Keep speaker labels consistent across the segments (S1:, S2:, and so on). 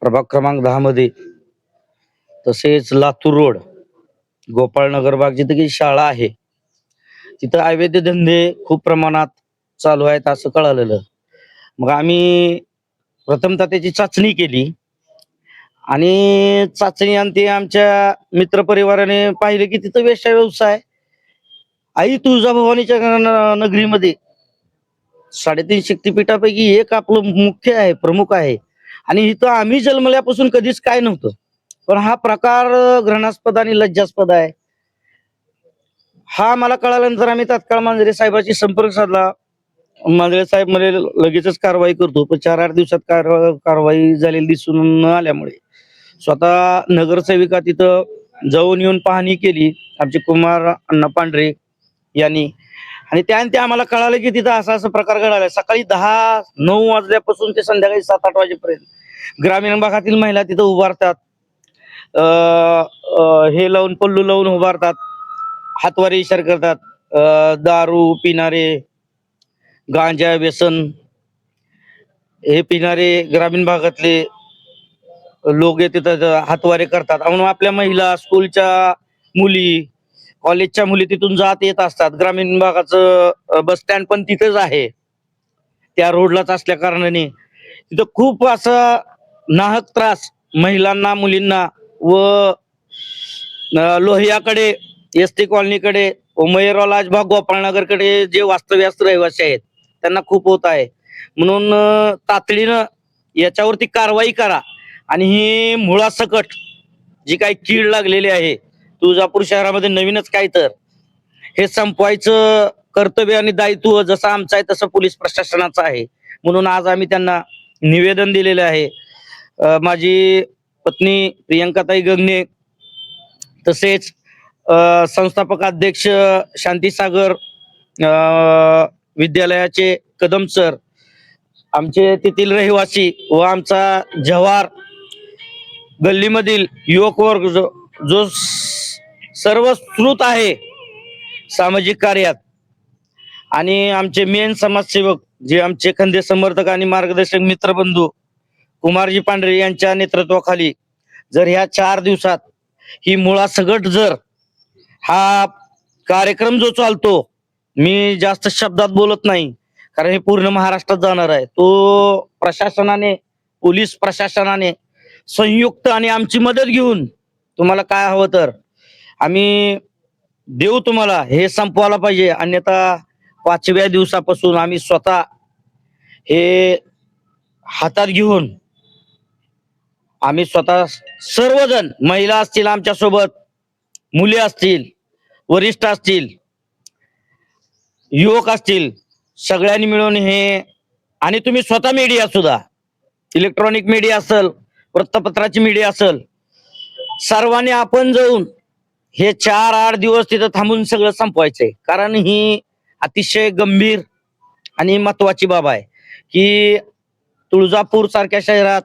S1: प्रभाग क्रमांक दहा मध्ये. तसेच लातूर रोड गोपाळनगर भाग जिथे की शाळा आहे. तिथं अवैध धंदे खूप प्रमाणात चालू आहेत असं कळालेलं. मग आम्ही प्रथमतः त्याची चाचणी केली. आणि चाचणी अंती आमच्या मित्रपरिवाराने पाहिले की तिथं वेशा व्यवसाय आई तुळजाभवानीच्या न- नगरीमध्ये साडेतीन शक्तिपीठापैकी एक आपलं मुख्य आहे प्रमुख आहे. आणि इथं आम्ही जन्मल्यापासून कधीच काय नव्हतं. पण हा प्रकार ग्रहणास्पद आणि लज्जास्पद आहे. हा मला कळाल्यानंतर आम्ही तात्काळ मांजरे साहेबाशी संपर्क साधला. मांजरे साहेबमध्ये लगेचच कारवाई करतो. पण चार आठ दिवसात कार- कारवाई झालेली दिसून न आल्यामुळे स्वतः नगरसेविका तिथं जाऊन येऊन पाहणी केली. आमचे कुमार अण्णा पांढरे यांनी. आणि त्यानंतर आम्हाला कळालं की तिथं असा असा प्रकार घडाला सकाळी दहा नऊ वाजल्यापासून ते संध्याकाळी सात आठ वाजेपर्यंत ग्रामीण भागातील महिला तिथं उभारतात. हे लावून पल्लू लावून उभारतात. हातवारे इशार करतात. दारू पिणारे गांजा व्यसन. हे पिणारे ग्रामीण भागातले लोक तिथं हातवारे करतात. म्हणून आपल्या महिला स्कूलच्या मुली कॉलेजच्या मुली तिथून जात येत असतात. ग्रामीण भागाचं बस स्टँड पण तिथेच आहे. त्या रोडलाच असल्या कारणाने. तिथं खूप असा नाहक त्रास महिलांना मुलींना व लोहियाकडे एस टी कॉलनीकडे उमेरवा लाजबाग गोपाळनगरकडे जे वास्तव्यास रहिवासी आहेत त्यांना खूप होत आहे. म्हणून तातडीनं याच्यावरती कारवाई करा. आणि ही मुळासकट जी काही कीड लागलेली आहे तुळजापूर शहरामध्ये नवीनच काय तर? हे संपवायचं कर्तव्य आणि दायित्व जसं आमचं आहे तसं पोलीस प्रशासनाचं आहे. म्हणून आज आम्ही त्यांना निवेदन दिलेलं आहे. माझी पत्नी प्रियंकाताई गंगणे तसेच अं, संस्थापक अध्यक्ष शांतीसागर विद्यालयाचे कदम सर आमचे तेथील रहिवासी व आमचा जव्हार गल्लीमधील युवक वर्ग जो सर्व स- आहे सामाजिक कार्यात. आणि आमचे मेन समाजसेवक जे आमचे खंदे समर्थक आणि मार्गदर्शक मित्रबंधू कुमारजी पांढरे यांच्या नेतृत्वाखाली जर ह्या चार दिवसात ही मुळा सगट जर हा कार्यक्रम जो चालतो मी जास्त शब्दात बोलत नाही कारण हे पूर्ण महाराष्ट्रात जाणार आहे. तो प्रशासनाने पोलीस प्रशासनाने संयुक्त आणि आमची मदत घेऊन तुम्हाला काय हवं तर. आम्ही देऊ तुम्हाला. हे संपवायला पाहिजे. अन्यथा पाचव्या दिवसापासून आम्ही स्वतः हे हातात घेऊन आम्ही स्वतः सर्वजण महिला असतील आमच्यासोबत असतील वरिष्ठ असतील युवक असतील सगळ्यांनी मिळून हे आणि तुम्ही स्वतः मीडिया सुद्धा. इलेक्ट्रॉनिक मीडिया असेल वृत्तपत्राची मीडिया असेल सर्वांनी आपण जाऊन हे चार आठ दिवस तिथं थांबून सगळं संपवायचंय. कारण ही अतिशय गंभीर आणि महत्वाची बाब आहे की तुळजापूर सारख्या शहरात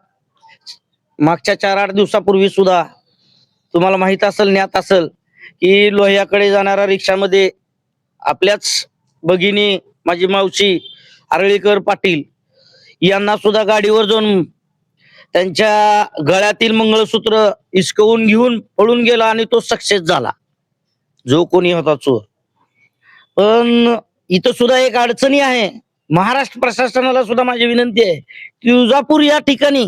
S1: मागच्या चार आठ दिवसापूर्वी सुद्धा तुम्हाला माहीत असेल ज्ञात असेल की लोह्याकडे जाणाऱ्या रिक्षामध्ये आपल्याच भगिनी माझी मावशी आरळीकर पाटील यांना सुद्धा गाडीवर जाऊन त्यांच्या गळ्यातील मंगळसूत्र हिसकवून घेऊन पळून गेला आणि तो सक्सेस झाला. जो कोणी होता चोर. पण इथं सुद्धा एक अडचणी आहे. महाराष्ट्र प्रशासनाला सुद्धा माझी विनंती आहे. तुळजापूर या ठिकाणी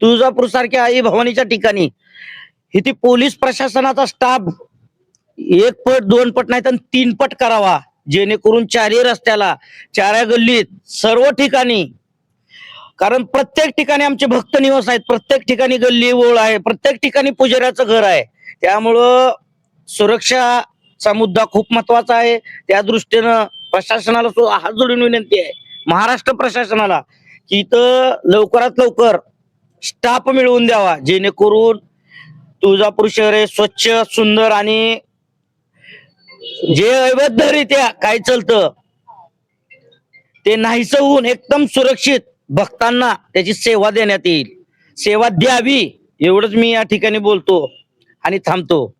S1: तुळजापूर सारख्या आई भवानीच्या ठिकाणी इथे पोलीस प्रशासनाचा स्टाफ एक पट दोन पट नाही तर तीन पट करावा. जेणेकरून चारही रस्त्याला चाऱ्या गल्लीत सर्व ठिकाणी कारण प्रत्येक ठिकाणी आमचे भक्त निवास आहेत प्रत्येक ठिकाणी गल्ली ओळ आहे प्रत्येक ठिकाणी पुजाऱ्याचं घर आहे. त्यामुळं सुरक्षाचा मुद्दा खूप महत्त्वाचा आहे. त्या दृष्टीनं प्रशासनाला सुद्धा हात जोडून विनंती आहे. महाराष्ट्र प्रशासनाला की इथं लवकरात लवकर स्टाफ मिळवून द्यावा जेणेकरून तुळजापूर शहर हे स्वच्छ सुंदर आणि जे अवैधरित्या काय चालतं ते नाहीस होऊन एकदम सुरक्षित भक्तांना त्याची सेवा देण्यात येईल. सेवा द्यावी एवढंच मी या ठिकाणी बोलतो आणि थांबतो.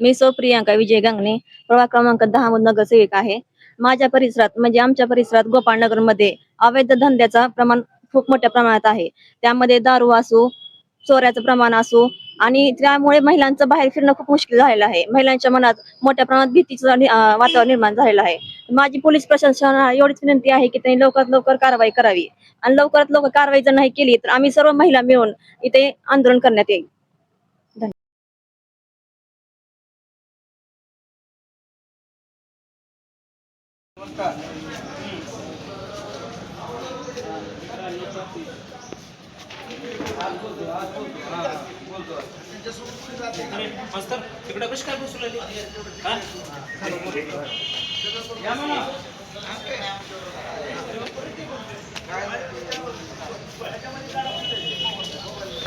S2: मी सौ प्रियांका विजय गांगणे प्रभाग क्रमांक दहा मधून नगरसेविक आहे. माझ्या परिसरात म्हणजे आमच्या परिसरात गोपाळनगरमध्ये अवैध धंद्याचा प्रमाण खूप मोठ्या प्रमाणात आहे. त्यामध्ये दारू वासू चोऱ्याचं प्रमाण असो आणि त्यामुळे महिलांचं बाहेर फिरणं खूप मुश्किल झालेलं आहे. महिलांच्या मनात मोठ्या प्रमाणात भीतीचं वातावरण निर्माण झालेलं आहे. माझी पोलीस प्रशासनाला एवढीच विनंती आहे की त्यांनी लवकरात लवकर कारवाई करावी. आणि लवकरात लवकर कारवाई जर नाही केली तर आम्ही सर्व महिला मिळून इथे आंदोलन करण्यात येईल.
S3: मास्तर तिकडे कशी काय बसू लागली